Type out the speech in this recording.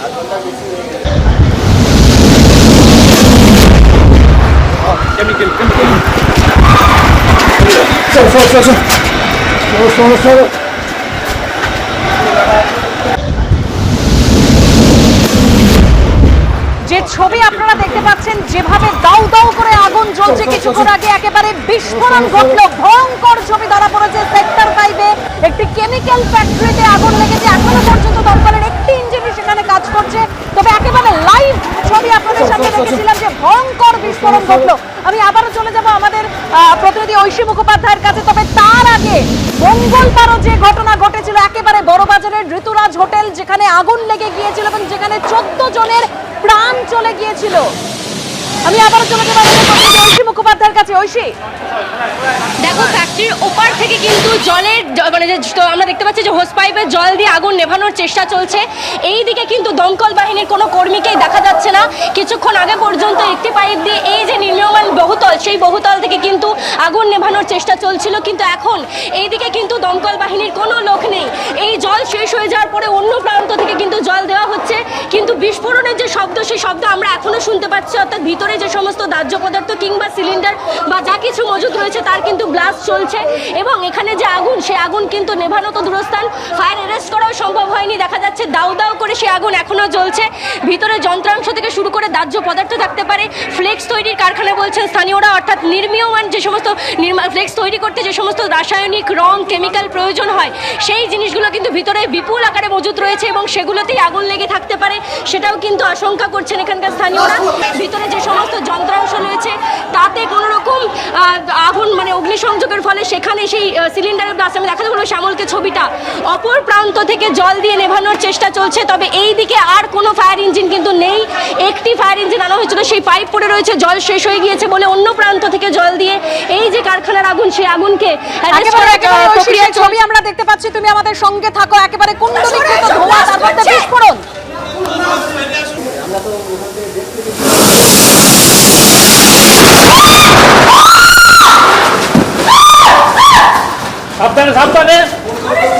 যে ছবি আপনারা দেখতে পাচ্ছেন যেভাবে দাউ দাউ করে আগুন জ্বলছে কিছুক্ষণ আগে একেবারে বিস্ফোরণ ঘটলো। ভয়ঙ্কর ছবি ধরা পড়েছে সেক্টর ফাইভে একটি কেমিক্যাল ফ্যাক্টরিতে আগুন লেগেছে। এখনও পর্যন্ত দরকারের একটি বিস্ফোরণ ঘটলো। আমি আবারও চলে যাব আমাদের প্রতিনিধি ঐশী মুখোপাধ্যায়ের কাছে। তবে তার আগে মঙ্গলবারও যে ঘটনা ঘটেছিল, একেবারে বড়বাজারের ঋতুরাজ হোটেল, যেখানে আগুন লেগে গিয়েছিল এবং যেখানে চোদ্দ জনের প্রাণ চলে গিয়েছিল। আমি আবারও চলে যাব ঐশী মুখোপাধ্যায়ের কাছে। ঐশী? দেখো, ফ্যাক্টরির ওপার থেকে কিন্তু জলের মানে যে আমরা দেখতে পাচ্ছি যে হোস পাইপের জল দিয়ে আগুন নেভানোর চেষ্টা চলছে। এই দিকে কিন্তু দমকল বাহিনীর কোনো কর্মীকেই দেখা যাচ্ছে না। কিছুক্ষণ আগে পর্যন্ত একটি পাইপ দিয়ে এই যে নির্মীয়মান বহুতল সেই বহুতল থেকে কিন্তু আগুন নেভানোর চেষ্টা চলছিল, কিন্তু এখন এইদিকে কিন্তু দমকল বাহিনীর কোনো লোক নেই। এই জল শেষ হয়ে যাওয়ার পরে অন্য প্রান্ত থেকে কিন্তু বিস্ফোরণের যে শব্দ, সেই শব্দ আমরা এখনও শুনতে পাচ্ছি। অর্থাৎ ভিতরে যে সমস্ত দাহ্য পদার্থ কিংবা সিলিন্ডার বা যা কিছু মজুদ রয়েছে, তার কিন্তু ব্লাস্ট চলছে। এবং এখানে যে আগুন, সেই আগুন কিন্তু নেভানো তো দূরস্থান। ফায়ার অ্যারেস্ট করাও সম্ভব হয়নি। দেখা যাচ্ছে দাউ দাউ করে সেই আগুন এখনও জ্বলছে। ভিতরে যন্ত্রাংশ থেকে শুরু করে দাহ্য পদার্থ থাকতে পারে। ফ্লেক্স তৈরির কারখানা বলছেন স্থানীয়রা। অর্থাৎ নির্মীয়মান যে সমস্ত ফ্লেক্স তৈরি করতে যে সমস্ত রাসায়নিক, রং কেমিক্যাল প্রয়োজন হয়, সেই জিনিসগুলো কিন্তু ভিতরে বিপুল আকারে মজুদ রয়েছে এবং সেগুলোতেই আগুন লেগে থাকতে পারে। সেটাও কিন্তু আশঙ্কা করছেন এখানকার স্থানীয়রা। ভিতরে যে সমস্ত যন্ত্রাংশ রয়েছে তাতে কোনো রকম আগুন মানে অগ্নিসংযোগের ফলে সেখানে সেই সিলিন্ডারের ব্লাস্ট আমি দেখাতে বলব শ্যামলকে ছবিটা। অপর প্রান্ত থেকে জল দিয়ে নেভানোর চেষ্টা চলছে তবে এই দিকে আর কোনো ফায়ার ইঞ্জিন কিন্তু নেই। একটি ফায়ার ইঞ্জিন আনা হয়েছিল সেই পাইপ পড়ে রয়েছে জল শেষ হয়ে গিয়েছে বলে অন্য প্রান্ত থেকে জল দিয়ে এই যে কারখানার আগুন সেই আগুনকে ছবি আমরা দেখতে পাচ্ছি তুমি আমাদের সঙ্গে থাকো একেবারে বিকৃত ধোঁয়া তার 4단에 4단에